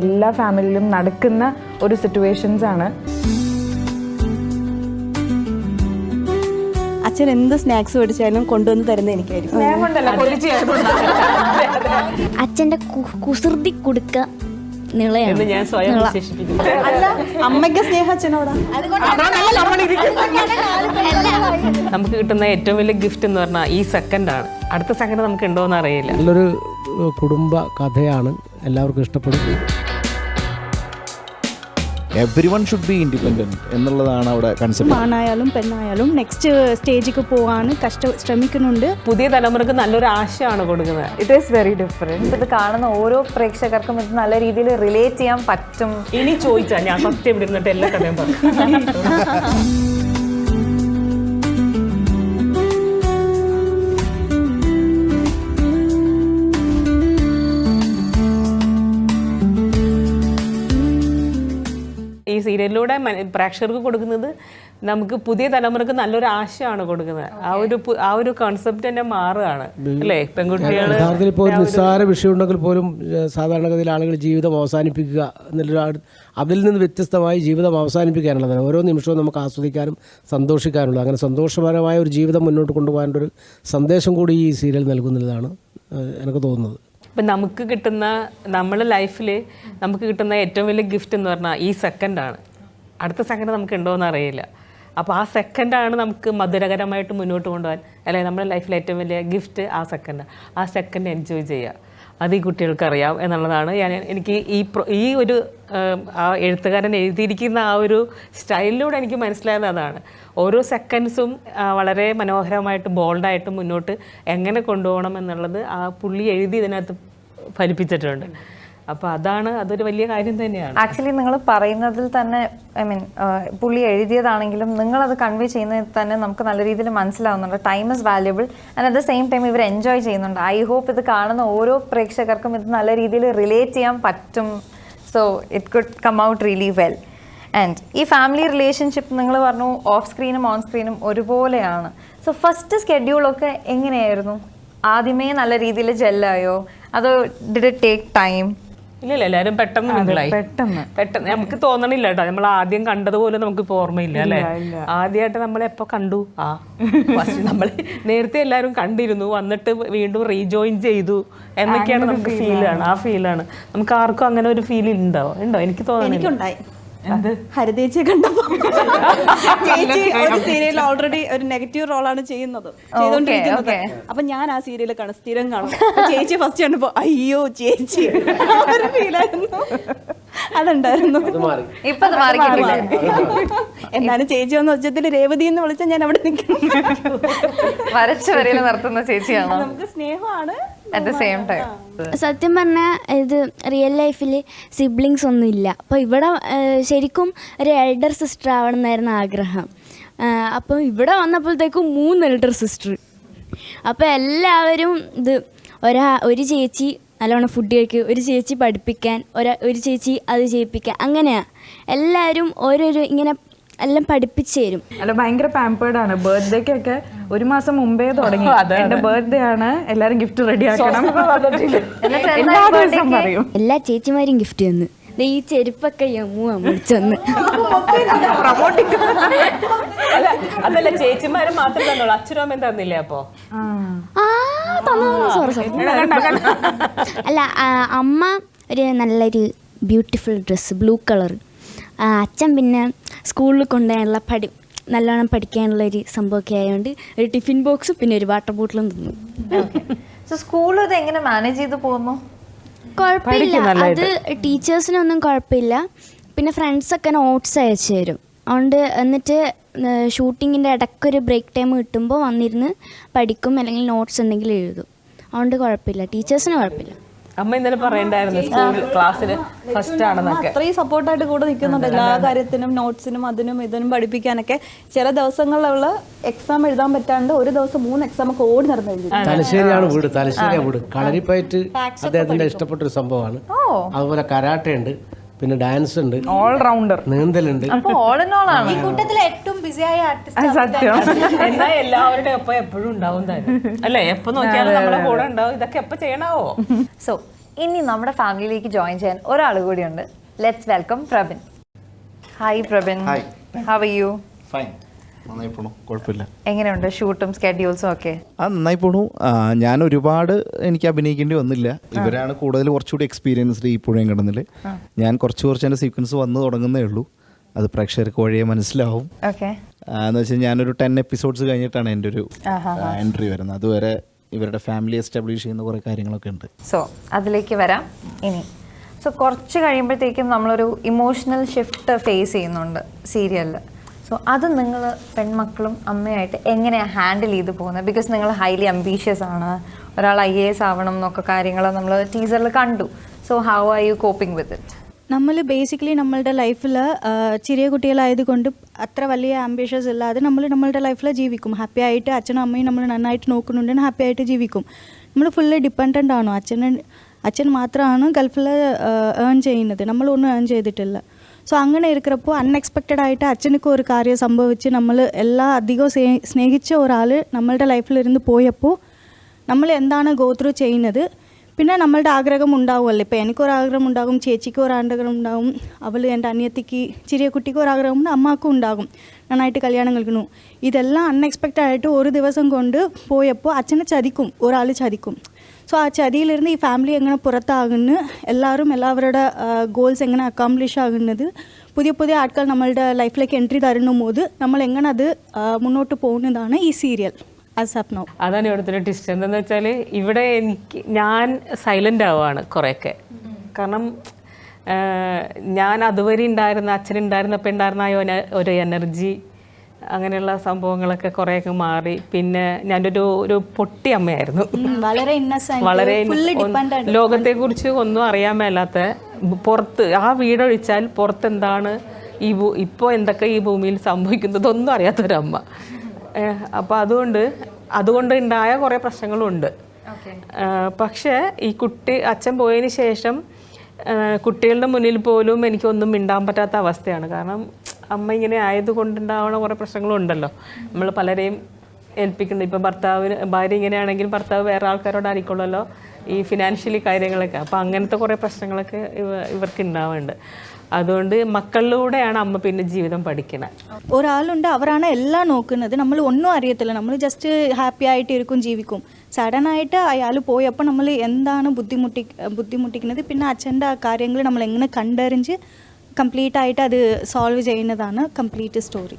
എല്ലാ ഫാമിലിയിലും നടക്കുന്ന ഒരു സിറ്റുവേഷൻസ് ആണ്. അച്ഛൻ എന്ത് സ്നാക്സ് മേടിച്ചാലും കൊണ്ടുവന്ന് തരുന്ന എനിക്കായിരിക്കും. അച്ഛന്റെ കുസൃതി കൊടുക്ക നിളയാണ്. ഞാൻ സ്വയം അമ്മയ്ക്ക് സ്നേഹം അച്ഛനോടാ? നമുക്ക് കിട്ടുന്ന ഏറ്റവും വലിയ ഗിഫ്റ്റ് എന്ന് പറഞ്ഞാൽ ഈ സെക്കൻഡ് ആണ്. അടുത്ത സെക്കൻഡ് നമുക്ക് ഉണ്ടോ എന്ന് അറിയില്ല. നല്ലൊരു കുടുംബ കഥയാണ്. എല്ലാവർക്കും ഇഷ്ടപ്പെടും. Everyone should be independent എന്നുള്ളതാണ് അവിടെ കൺസെപ്റ്റ് ആണായാലും പെണ്ണായാലും നെക്സ്റ്റ് സ്റ്റേജിക്ക് പോകാൻ കഷ്ട ശ്രമിക്കുന്നുണ്ട്. പുതിയ തലമുറയ്ക്ക് നല്ലൊരു ആശയമാണ് കൊടുക്കുന്നത്. ഇറ്റ് ഈസ് വെരി ഡിഫറെന്റ് ഇത് കാണുന്ന ഓരോ പ്രേക്ഷകർക്കും ഇത് നല്ല രീതിയിൽ റിലേറ്റ് ചെയ്യാൻ പറ്റും. ഇനി ചോദിച്ചാൽ ഞാൻ സത്യം ഇരുന്നിട്ട് എല്ലാ കഥയും പറയും. ഈ സീരിയലിലൂടെ പ്രേക്ഷകർക്ക് കൊടുക്കുന്നത് നമുക്ക് പുതിയ തലമുറയ്ക്ക് നല്ലൊരു ആശയമാണ് കൊടുക്കുന്നത്. ആ ഒരു ആ ഒരു കോൺസെപ്റ്റ് തന്നെ മാറുകയാണ്. അല്ലേ? പെൺകുട്ടികൾ യഥാർത്ഥത്തിൽ ഇപ്പോൾ ഒരു നിസ്സാര വിഷയം ഉണ്ടെങ്കിൽ പോലും സാധാരണഗതിയിൽ ആളുകൾ ജീവിതം അവസാനിപ്പിക്കുക എന്നുള്ളൊരു ആ- അതിൽ നിന്ന് വ്യത്യസ്തമായി ജീവിതം അവസാനിപ്പിക്കാനുള്ളതാണ് ഓരോ നിമിഷവും നമുക്ക് ആസ്വദിക്കാനും സന്തോഷിക്കാനുള്ളത് അങ്ങനെ സന്തോഷപരമായ ഒരു ജീവിതം മുന്നോട്ട് കൊണ്ടുപോകാനുള്ള ഒരു സന്ദേശം കൂടി ഈ സീരിയൽ നൽകുന്നതാണ് എനിക്ക് തോന്നുന്നത്. ഇപ്പം നമുക്ക് കിട്ടുന്ന നമ്മൾ ലൈഫിൽ നമുക്ക് കിട്ടുന്ന ഏറ്റവും വലിയ ഗിഫ്റ്റ് എന്ന് പറഞ്ഞാൽ ഈ സെക്കൻഡാണ് അടുത്ത സെക്കൻഡ് നമുക്ക് ഉണ്ടോ എന്ന് അറിയില്ല. അപ്പോൾ ആ സെക്കൻഡാണ് നമുക്ക് മധുരകരമായിട്ട് മുന്നോട്ട് കൊണ്ടുപോകാൻ അല്ലെങ്കിൽ നമ്മുടെ ലൈഫിലെ ഏറ്റവും വലിയ ഗിഫ്റ്റ് ആ സെക്കൻഡാണ് ആ സെക്കൻഡ് എൻജോയ് ചെയ്യുക. അത് ഈ കുട്ടികൾക്ക് അറിയാം എന്നുള്ളതാണ്. ഞാൻ എനിക്ക് ഈ ഈ ഒരു ആ എഴുത്തുകാരൻ എഴുതിയിരിക്കുന്ന ആ ഒരു സ്റ്റൈലിലൂടെ എനിക്ക് മനസ്സിലായത് അതാണ്. ഓരോ സെക്കൻഡ്സും വളരെ മനോഹരമായിട്ട് ബോൾഡായിട്ട് മുന്നോട്ട് എങ്ങനെ കൊണ്ടുപോകണം എന്നുള്ളത് ആ പുള്ളി എഴുതി ഇതിനകത്ത് ഫലിപ്പിച്ചിട്ടുണ്ട്. അപ്പോൾ അതാണ് അതൊരു വലിയ കാര്യം തന്നെയാണ്. ആക്ച്വലി നിങ്ങൾ പറയുന്നതിൽ തന്നെ ഐ മീൻ പുള്ളി എഴുതിയതാണെങ്കിലും നിങ്ങൾ അത് കൺവേ ചെയ്യുന്നതിൽ തന്നെ നമുക്ക് നല്ല രീതിയിൽ മനസ്സിലാവുന്നുണ്ട്. Time is valuable and at the same time ഇവർ എൻജോയ് ചെയ്യുന്നുണ്ട്. ഐ ഹോപ്പ് ഇത് കാണുന്ന ഓരോ പ്രേക്ഷകർക്കും ഇത് നല്ല രീതിയിൽ റിലേറ്റ് ചെയ്യാൻ പറ്റും. So it could come out really well and ഈ ഫാമിലി റിലേഷൻഷിപ്പ് നിങ്ങൾ പറഞ്ഞു ഓഫ് സ്ക്രീനും ഓൺ സ്ക്രീനും ഒരുപോലെയാണ്. സോ ഫസ്റ്റ് സ്കെഡ്യൂളൊക്കെ എങ്ങനെയായിരുന്നു? ആദ്യമേ നല്ല രീതിയിൽ ജെല്ലായോ അതോ ഡിഡ് ഇറ്റ് ടേക്ക് ടൈം ഇല്ലല്ല എല്ലാവരും പെട്ടെന്ന് മിങ്കിളായി. പെട്ടെന്ന്. പെട്ടെന്ന് നമുക്ക് തോന്നണില്ല കേട്ടോ നമ്മൾ ആദ്യം കണ്ടതുപോലെ നമുക്ക് ഇപ്പോൾ ഓർമ്മയില്ല അല്ലേ? ആദ്യമായിട്ട് നമ്മൾ എപ്പോൾ കണ്ടു? ആ നമ്മൾ നേരത്തെ എല്ലാവരും കണ്ടിരുന്നു വന്നിട്ട് വീണ്ടും റീജോയിൻ ചെയ്തു എന്നൊക്കെയാണ് നമുക്ക് ഫീലാണ് ആ ഫീലാണ് നമുക്ക് ആർക്കും അങ്ങനെ ഒരു ഫീൽ ഉണ്ടോ ഉണ്ടോ എനിക്ക് തോന്നുന്നു ഹരിതേച്ചിയെ കണ്ടപ്പോ ചേച്ചി ഒരു സീരിയൽ ഓൾറെഡി ഒരു നെഗറ്റീവ് റോളാണ് ചെയ്യുന്നത്. ചെയ്തോണ്ടിരിക്കുന്നത്. അപ്പൊ ഞാൻ ആ സീരിയൽ കാണും. സ്ഥിരം കാണും. ചേച്ചി ഫസ്റ്റ് കണ്ടപ്പോ അയ്യോ ചേച്ചി. ഒരു ഫീലായിരുന്നു അതുണ്ടായിരുന്നു. ഇപ്പൊ എന്നാലും ചേച്ചി വന്ന ഉച്ചത്തിൽ രേവതി എന്ന് വിളിച്ചാൽ ഞാൻ അവിടെ നിൽക്കുന്നു. വരച്ചു വരയിൽ നിർത്തുന്ന ചേച്ചിയാണോ? നമുക്ക് സ്നേഹമാണ്. അറ്റ് ദ സെയിം ടൈം സത്യം പറഞ്ഞാൽ ഇത് റിയൽ ലൈഫിൽ സിബ്ലിങ്സ് ഒന്നും ഇല്ല. അപ്പോൾ ഇവിടെ ശരിക്കും ഒരു എൽഡർ സിസ്റ്റർ ആവണം എന്നായിരുന്നു ആഗ്രഹം അപ്പോൾ ഇവിടെ വന്നപ്പോഴത്തേക്കും മൂന്ന് എൽഡർ സിസ്റ്റർ അപ്പോൾ എല്ലാവരും ഇത് ഒരാ ഒരു ചേച്ചി നല്ലോണം ഫുഡ് കഴിക്കുക ഒരു ചേച്ചി പഠിപ്പിക്കാൻ ഒരാ ഒരു ചേച്ചി അത് ചെയ്യിപ്പിക്കാൻ അങ്ങനെയാണ് എല്ലാവരും ഓരോരോ ഇങ്ങനെ എല്ലാം പഠിപ്പിച്ചു തരും. അല്ല ഭയങ്കര പാമ്പേർഡ് ആണ്. ബർത്ത്ഡേക്കൊക്കെ ഒരു മാസം മുമ്പേ തുടങ്ങി. എന്റെ ബർത്ത്ഡേ ആണ്. എല്ലാരും ഗിഫ്റ്റ് റെഡി ആക്കണം. എല്ലാ പറയും. എല്ലാ ചേച്ചിമാരും ഗിഫ്റ്റ് തന്നു. ദേ ഈ ചെരുപ്പൊക്കെ യമ്മു അമ്മടിച്ചെന്ന് അല്ല അതല്ല ചേച്ചിമാര് മാത്രമേ തന്നുള്ളൂ അച്ഛനും അമ്മയും തന്നില്ലേ അപ്പോ? സോറി സോറി അല്ല അമ്മ ഒരു നല്ലൊരു ബ്യൂട്ടിഫുൾ ഡ്രസ് ബ്ലൂ കളർ അച്ഛൻ പിന്നെ സ്കൂളിൽ കൊണ്ടുപോകാനുള്ള പഠി നല്ലോണം പഠിക്കാനുള്ള ഒരു സംഭവമൊക്കെ ആയതുകൊണ്ട് ഒരു ടിഫിൻ ബോക്സും പിന്നെ ഒരു വാട്ടർ ബോട്ടിലും തന്നു. സോ സ്കൂളിൽ ഇത് എങ്ങനെ മാനേജ് ചെയ്ത് പോകുന്നു? കുഴപ്പമില്ല. അത് ടീച്ചേഴ്സിനൊന്നും കുഴപ്പമില്ല. പിന്നെ ഫ്രണ്ട്സൊക്കെ നോട്ട്സ് അയച്ചു തരും. അതുകൊണ്ട് എന്നിട്ട് ഷൂട്ടിങ്ങിന്റെ ഇടയ്ക്കൊരു ബ്രേക്ക് ടൈം കിട്ടുമ്പോൾ വന്നിരുന്ന് പഠിക്കും അല്ലെങ്കിൽ നോട്ട്സ് എന്തെങ്കിലും എഴുതും. അതുകൊണ്ട് കുഴപ്പമില്ല. ടീച്ചേഴ്സിന് കുഴപ്പമില്ല. അമ്മ ഇന്നലെ പറയണ്ടായിരുന്നു സ്കൂൾ ക്ലാസ്സിൽ ഫസ്റ്റ് ആണെന്നൊക്കെ. അത്രയും സപ്പോർട്ടായിട്ട് കൂടെ നിൽക്കുന്നുണ്ട്. എല്ലാ കാര്യത്തിനും നോട്ട്സിനും അതിനും ഇതിനും പഠിപ്പിക്കാനൊക്കെ. ചില ദിവസങ്ങളിലുള്ള എക്സാം എഴുതാൻ പറ്റാണ്ട് ഒരു ദിവസം മൂന്ന് എക്സാം ഒക്കെ ഓടി നടന്നു തലശ്ശേരിയാണ് വീട്. തലശ്ശേരിയാണ് വീട്. കളരിപ്പയറ്റ് അദ്ദേഹത്തിന്റെ ഇഷ്ടപ്പെട്ട ഒരു സംഭവമാണ്. അതുപോലെ കരാട്ടെ ഉണ്ട് പിന്നെ ഡാൻസ് ഉണ്ട്. ഓൾ റൗണ്ടർ നീന്തലുണ്ട്. അപ്പൊ ഓൾ ഓൾ ആണ്. കൂട്ടത്തിലെ ഏറ്റവും ബിസിയായ ആർട്ടിസ്റ്റ് സത്യം. എന്നാ എല്ലാവരുടെ ഒപ്പം എപ്പോഴും ഉണ്ടാവും തന്നെ. അല്ലേ? എപ്പോ നോക്കിയാലും നമ്മളെ കൂടെ ഉണ്ടാവും. ഇതൊക്കെ എപ്പോ ചെയ്യണാവോ? സോ ഇനി നമ്മുടെ ഫാമിലിയിലേക്ക് ജോയിൻ ചെയ്യാൻ ഒരാൾ കൂടിയുണ്ട്. Let's welcome Prabin hi Prabin hi. Have you fine നന്നായി പോണു. കുഴപ്പമില്ല. എങ്ങനെയുണ്ട് ഷൂട്ടും സ്കെഡ്യൂൾസും ഒക്കെ? ആ നന്നായി പോണു. ആ, ഞാൻ ഒരുപാട് എനിക്ക് അഭിനയിക്കേണ്ടി വന്നില്ല. ഇവരാണ് കൂടുതൽ കുറച്ചുകൂടി എക്സ്പീരിയൻസ്ഡ് ഈ പുഴയും കിടന്നിൽ ഞാൻ കുറച്ച് കുറച്ച് എന്റെ സീക്വൻസ് വന്നു തുടങ്ങുന്നേ ഉള്ളൂ. അത് പ്രേക്ഷകർക്ക് വഴിയെ മനസ്സിലാവും. ഓക്കെ. ആ, എന്ന് വെച്ചാൽ ഞാനൊരു ടെൻ എപ്പിസോഡ്സ് കഴിഞ്ഞിട്ടാണ് എന്റെ ഒരു എൻട്രി വരുന്നത്. അതുവരെ ഇവരുടെ ഫാമിലി എസ്റ്റാബ്ലിഷ് ചെയ്യുന്ന കുറേ കാര്യങ്ങളൊക്കെ ഉണ്ട്. സോ അതിലേക്ക് വരാം. ഇനി. സോ കുറച്ച് കഴിയുമ്പോഴത്തേക്കും നമ്മളൊരു ഇമോഷണൽ ഷിഫ്റ്റ് ഫേസ് ചെയ്യുന്നുണ്ട് സീരിയലിൽ സോ അത് നിങ്ങൾ പെൺമക്കളും അമ്മയായിട്ട് എങ്ങനെയാണ് ഹാൻഡിൽ ചെയ്ത് പോകുന്നത് ബിക്കോസ് നിങ്ങൾ ഹൈലി അംബീഷ്യസ് ആണ്. ഒരാൾ ഐ എ എസ് ആവണം എന്നൊക്കെ കാര്യങ്ങൾ നമ്മൾ ടീച്ചറിൽ കണ്ടു. So how are you coping with it നമ്മൾ ബേസിക്കലി നമ്മളുടെ ലൈഫിൽ ചെറിയ കുട്ടികളായതുകൊണ്ട് അത്ര വലിയ ആംബിഷ്യസ് ഇല്ലാതെ നമ്മൾ നമ്മളുടെ ലൈഫിൽ ജീവിക്കും. ഹാപ്പി ആയിട്ട് അച്ഛനും അമ്മയും നമ്മൾ നന്നായിട്ട് നോക്കുന്നുണ്ടെങ്കിൽ ഹാപ്പി ആയിട്ട് ജീവിക്കും. നമ്മൾ ഫുള്ള് ഡിപ്പെൻഡന്റ് ആണോ. അച്ഛന് അച്ഛൻ മാത്രമാണ് ഗൾഫിൽ ഏൺ ചെയ്യുന്നത്. നമ്മളൊന്നും ഏൺ ചെയ്തിട്ടില്ല. ஸோ அங்கே இருக்கிறப்போ அன்எக்ஸ்பெக்டடாகிட்டு அச்சனுக்கு ஒரு കാര്യം சம்பவிச்சு നമ്മൾ എല്ലാ അധികം സ്നേ സ്നേഹിച്ച ഒരാൾ നമ്മളുടെ ലൈഫിലിരുന്ന് പോയപ്പോൾ നമ്മൾ എന്താണ് ഗോ ത്രൂ ചെയ്യുന്നത്? പിന്നെ നമ്മളുടെ ആഗ്രഹം ഉണ്ടാവുമല്ലോ. ഇപ്പോൾ എനിക്കൊരാഗ്രഹം ഉണ്ടാകും ചേച്ചിക്ക് ഒരു ആഗ്രഹം ഉണ്ടാകും അവൾ എന്റെ അനിയത്തിക്ക് ചെറിയ കുട്ടിക്ക് ഒരു ആഗ്രഹം ഉണ്ട് അമ്മക്കും ഉണ്ടാകും. നന്നായിട്ട് കല്യാണം കഴിക്കണു ഇതെല്ലാം അൺഎക്സ്പെക്റ്റഡ് ആയിട്ട് ഒരു ദിവസം കൊണ്ട് പോയപ്പോൾ അച്ഛനെ ചതിക്കും ഒരാൾ ചതിക്കും. സോ ആ ചതിയിലിരുന്ന് ഈ ഫാമിലി എങ്ങനെ പുറത്താകുന്നു എല്ലാവരും എല്ലാവരുടെ ഗോൾസ് എങ്ങനെ അക്കോംപ്ലിഷ് ആകുന്നത് പുതിയ പുതിയ ആൾക്കാർ നമ്മളുടെ ലൈഫിലേക്ക് എൻട്രി തരുന്ന നമ്മൾ എങ്ങനെ അത് മുന്നോട്ട് പോകുന്നതാണ് ഈ സീരിയൽ അപ്പ് നോ അതാണ് ഇവിടുത്തെ ഒരു ട്വിസ്റ്റ് എന്താണെന്ന് വെച്ചാൽ ഇവിടെ എനിക്ക് ഞാൻ സൈലന്റ് ആവുകയാണ് കുറേയൊക്കെ. കാരണം ഞാൻ അതുവരെ ഉണ്ടായിരുന്ന അച്ഛനുണ്ടായിരുന്നപ്പോൾ ഉണ്ടായിരുന്ന ആ ഒരു- എനർജി അങ്ങനെയുള്ള സംഭവങ്ങളൊക്കെ കുറേയൊക്കെ മാറി. പിന്നെ ഞാനൊരു ഒരു പൊട്ടി അമ്മയായിരുന്നു. വളരെ വളരെ ലോകത്തെക്കുറിച്ച് ഒന്നും അറിയാൻ മേലാത്ത പുറത്ത് ആ വീടൊഴിച്ചാൽ പുറത്തെന്താണ് ഈ ഭൂ ഇപ്പോൾ എന്തൊക്കെ ഈ ഭൂമിയിൽ സംഭവിക്കുന്നതൊന്നും അറിയാത്തൊരമ്മ. ഏഹ് അപ്പോൾ അതുകൊണ്ട് അതുകൊണ്ട് ഉണ്ടായ കുറേ പ്രശ്നങ്ങളുണ്ട്. പക്ഷേ ഈ കുട്ടി അച്ഛൻ പോയതിന് ശേഷം കുട്ടികളുടെ മുന്നിൽ പോലും എനിക്കൊന്നും മിണ്ടാൻ പറ്റാത്ത അവസ്ഥയാണ്. കാരണം അമ്മ ഇങ്ങനെ ആയതുകൊണ്ടുണ്ടാവുന്ന കുറേ പ്രശ്നങ്ങളുണ്ടല്ലോ. നമ്മൾ പലരെയും ഏൽപ്പിക്കുന്നുണ്ട്. ഇപ്പം ഭർത്താവിന് ഭാര്യ ഇങ്ങനെയാണെങ്കിൽ ഭർത്താവ് വേറെ ആൾക്കാരോട് ആയിരിക്കുമല്ലോ ഈ ഫിനാൻഷ്യലി കാര്യങ്ങളൊക്കെ. അപ്പോൾ അങ്ങനത്തെ കുറേ പ്രശ്നങ്ങളൊക്കെ ഇവ ഇവർക്ക് ഉണ്ടാവുന്നുണ്ട് അതുകൊണ്ട് മക്കളിലൂടെയാണ് അമ്മ പിന്നെ ജീവിതം പഠിക്കുന്നത് ഒരാളുണ്ട് അവരാണ് എല്ലാം നോക്കുന്നത്. നമ്മൾ ഒന്നും അറിയത്തില്ല. നമ്മൾ ജസ്റ്റ് ഹാപ്പി ആയിട്ട് ഇരിക്കും ജീവിക്കും. സഡൻ ആയിട്ട് അയാൾ പോയപ്പോൾ നമ്മൾ എന്താണ് ബുദ്ധിമുട്ടി ബുദ്ധിമുട്ടിക്കുന്നത്? പിന്നെ അച്ഛന്റെ ആ കാര്യങ്ങൾ നമ്മൾ എങ്ങനെ കണ്ടറിഞ്ഞ് കംപ്ലീറ്റ് ആയിട്ട് അത് സോൾവ് ചെയ്യുന്നതാണ് കംപ്ലീറ്റ് സ്റ്റോറി